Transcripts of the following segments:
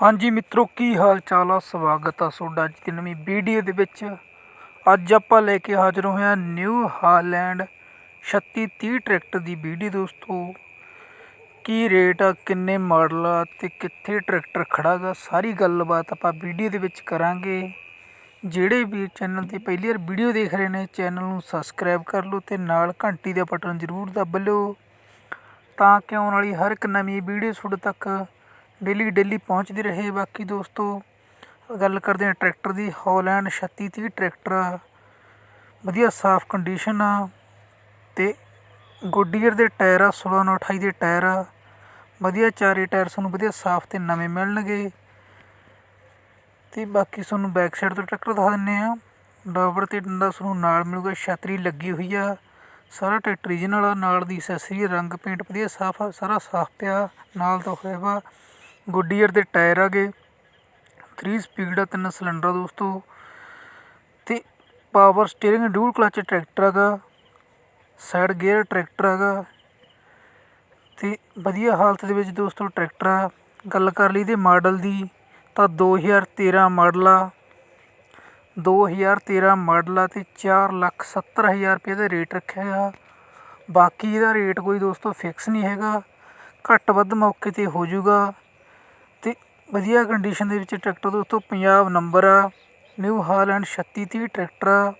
ਹਾਂਜੀ ਮਿੱਤਰੋ, ਕੀ ਹਾਲ ਚਾਲ ਆ? ਸਵਾਗਤ ਆ ਤੁਹਾਡਾ ਅੱਜ ਦੀ ਨਵੀਂ ਵੀਡੀਓ ਦੇ ਵਿੱਚ। ਅੱਜ ਆਪਾਂ ਲੈ ਕੇ ਹਾਜ਼ਰ ਹੋਏ ਹਾਂ ਨਿਊ ਹਾਲੈਂਡ 3630 ਟਰੈਕਟਰ ਦੀ ਵੀਡੀਓ ਦੋਸਤੋ। ਕੀ ਰੇਟ ਆ, ਕਿੰਨੇ ਮਾਡਲ ਆ ਤੇ ਕਿੱਥੇ ਟਰੈਕਟਰ ਖੜਾਗਾ ਸਾਰੀ ਗੱਲਬਾਤ ਆਪਾਂ ਵੀਡੀਓ ਦੇ ਵਿੱਚ ਕਰਾਂਗੇ। ਜਿਹੜੇ ਵੀ ਚੈਨਲ ਤੇ ਪਹਿਲੀ ਵਾਰ ਵੀਡੀਓ ਦੇਖ ਰਹੇ ਨੇ, ਚੈਨਲ ਨੂੰ ਸਬਸਕ੍ਰਾਈਬ ਕਰ ਲਓ ਤੇ ਨਾਲ ਘੰਟੀ ਦਾ ਬਟਨ ਜ਼ਰੂਰ ਦੱਬ ਲਿਓ ਤਾਂ ਕਿ ਆਉਣ ਵਾਲੀ ਹਰ ਇੱਕ ਨਵੀਂ ਵੀਡੀਓ ਤੁਹਾਡੇ ਤੱਕ ਡੇਲੀ ਡੇਲੀ ਪਹੁੰਚਦੀ ਰਹੇ। ਬਾਕੀ ਦੋਸਤੋ, ਗੱਲ ਕਰਦੇ ਹਾਂ ਟਰੈਕਟਰ ਦੀ। Holland 3630 tractor. ਆ ਵਧੀਆ ਸਾਫ਼ ਕੰਡੀਸ਼ਨ ਆ ਅਤੇ ਗੁੱਡੀਅਰ ਦੇ ਟਾਇਰ ਆ ਸੋਲ੍ਹਾਂ ਨੌ ਅਠਾਈ ਦੇ ਟਾਇਰ ਆ। ਵਧੀਆ ਚਾਰੇ ਟਾਇਰ ਤੁਹਾਨੂੰ ਵਧੀਆ ਸਾਫ਼ ਅਤੇ ਨਵੇਂ ਮਿਲਣਗੇ। ਅਤੇ ਬਾਕੀ ਤੁਹਾਨੂੰ ਬੈਕ ਸਾਈਡ ਤੋਂ ਟਰੈਕਟਰ ਦਿਖਾ ਦਿੰਦੇ ਆ ਡਾਬਰ ਅਤੇ ਡੰਡਾ ਤੁਹਾਨੂੰ ਨਾਲ ਮਿਲੂਗਾ, ਛਤਰੀ ਲੱਗੀ ਹੋਈ ਆ। ਸਾਰਾ ਟਰੈਕਟਰ ਰੀਜਨਲ ਆ, ਨਾਲ ਦੀ ਅਸੈਸਰੀ ਰੰਗ ਪੇਂਟ ਵਧੀਆ ਸਾਫ਼ ਆ, ਸਾਰਾ ਸਾਫ਼ ਪਿਆ, ਨਾਲ ਤਾਂ ਹੋਇਆ ਵਾ। ਗੁੱਡੀਅਰ ਦੇ ਟਾਇਰ ਆਗੇ 3 ਸਪੀਡ ਆ, ਤਿੰਨ ਸਿਲੰਡਰ ਦੋਸਤੋ। ਅਤੇ power steering dual clutch tractor ਹੈਗਾ ਸਾਈਡ ਗੇਅਰ ਟਰੈਕਟਰ ਹੈਗਾ ਅਤੇ ਵਧੀਆ ਹਾਲਤ ਦੇ ਵਿੱਚ ਦੋਸਤੋ ਟਰੈਕਟਰ ਆ। ਗੱਲ ਕਰ ਲਈ ਇਹਦੇ ਮਾਡਲ ਦੀ, ਤਾਂ 2013 ਮਾਡਲ ਆ। 2013 ਮਾਡਲ ਆ ਤੇ 470000 ਰੁਪਏ ਦਾ ਰੇਟ ਰੱਖਿਆ ਆ। ਬਾਕੀ ਇਹਦਾ ਰੇਟ ਕੋਈ ਦੋਸਤੋ ਫਿਕਸ ਨਹੀਂ ਹੈਗਾ। ਘੱਟ ਵੱਧ ਮੌਕੇ ਤੇ ਹੋ ਜਾਊਗਾ। ਅਤੇ ਵਧੀਆ ਕੰਡੀਸ਼ਨ ਦੇ ਵਿੱਚ ਟਰੈਕਟਰ ਦੋਸਤੋ, ਪੰਜਾਬ ਨੰਬਰ ਆ ਨਿਊ ਹਾਲੈਂਡ 3630 ਟਰੈਕਟਰ ਆ।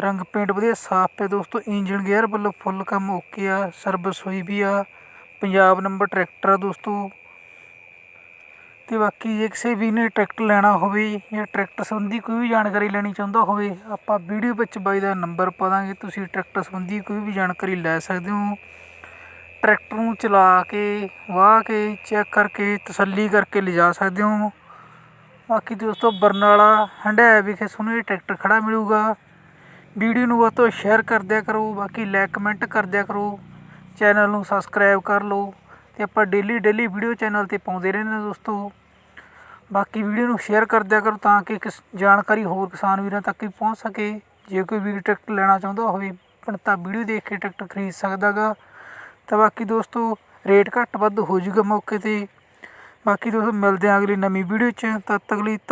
ਰੰਗ ਪੇਂਟ ਵਧੀਆ, ਸਾਫ਼ ਪਿਆ ਦੋਸਤੋ ਇੰਜਨ ਗੇਅਰ ਵੱਲੋਂ ਫੁੱਲ ਕੰਮ ਓਕੇ ਆ ਸਰਵਿਸ ਹੋਈ ਵੀ ਆ, ਪੰਜਾਬ ਨੰਬਰ ਟਰੈਕਟਰ ਆ ਦੋਸਤੋ। ਤੇ ਬਾਕੀ ਜੇ ਕਿਸੇ ਵੀ ਨੇ ਟਰੈਕਟਰ ਲੈਣਾ ਹੋਵੇ ਜਾਂ ਟਰੈਕਟਰ ਸੰਬੰਧੀ ਕੋਈ ਵੀ ਜਾਣਕਾਰੀ ਲੈਣੀ ਚਾਹੁੰਦਾ ਹੋਵੇ, ਆਪਾਂ ਵੀਡੀਓ ਵਿੱਚ ਬਾਈ ਦਾ ਨੰਬਰ ਪਾ ਦਾਂਗੇ, ਤੁਸੀਂ ਟਰੈਕਟਰ ਸੰਬੰਧੀ ਕੋਈ ਵੀ ਜਾਣਕਾਰੀ ਲੈ ਸਕਦੇ ਹੋ। ਟਰੈਕਟਰ ਨੂੰ ਚਲਾ ਕੇ, ਵਾਹ ਕੇ ਚੈੱਕ ਕਰਕੇ, ਤਸੱਲੀ ਕਰਕੇ ਲਿਜਾ ਸਕਦੇ ਹੋ। ਬਾਕੀ ਦੋਸਤੋ, ਬਰਨਾਲਾ ਹੰਡਾਇਆ ਵਿਖੇ ਤੁਹਾਨੂੰ ਇਹ ਟਰੈਕਟਰ ਖੜਾ ਮਿਲੂਗਾ। ਵੀਡੀਓ ਨੂੰ ਵੱਧ ਤੋਂ ਸ਼ੇਅਰ ਕਰ ਦਿਆ ਕਰੋ, ਬਾਕੀ ਲਾਈਕ ਕਮੈਂਟ ਕਰ ਦਿਆ ਕਰੋ। ਚੈਨਲ ਨੂੰ ਸਬਸਕ੍ਰਾਈਬ ਕਰ ਲਓ ਤੇ ਆਪਾਂ ਡੇਲੀ ਡੇਲੀ ਵੀਡੀਓ ਚੈਨਲ ਤੇ ਪਾਉਂਦੇ ਰਹਿੰਦੇ ਹਾਂ ਦੋਸਤੋ। ਬਾਕੀ ਵੀਡੀਓ ਨੂੰ ਸ਼ੇਅਰ ਕਰ ਦਿਆ ਕਰੋ ਤਾਂ ਕਿ ਕਿਸ ਜਾਣਕਾਰੀ ਹੋਰ ਕਿਸਾਨ ਵੀਰਾਂ ਤੱਕ ਵੀ ਪਹੁੰਚ ਸਕੇ। ਜੇ ਕੋਈ ਵੀ ਟਰੈਕਟਰ ਲੈਣਾ ਚਾਹੁੰਦਾ ਹੋਵੇ ਤਾਂ ਵੀਡੀਓ ਦੇਖ ਕੇ ਟਰੈਕਟਰ ਖਰੀਦ ਸਕਦਾਗਾ। ਤਾਂ ਬਾਕੀ ਦੋਸਤੋ, ਰੇਟ ਘੱਟ ਵੱਧ ਹੋ ਜੂਗਾ ਮੌਕੇ ਤੇ। ਬਾਕੀ ਦੋਸਤੋ, ਮਿਲਦੇ ਹਾਂ ਅਗਲੀ ਨਵੀਂ ਵੀਡੀਓ 'ਚ। ਤਦ ਤੱਕ ਲਈ ਧੰਨ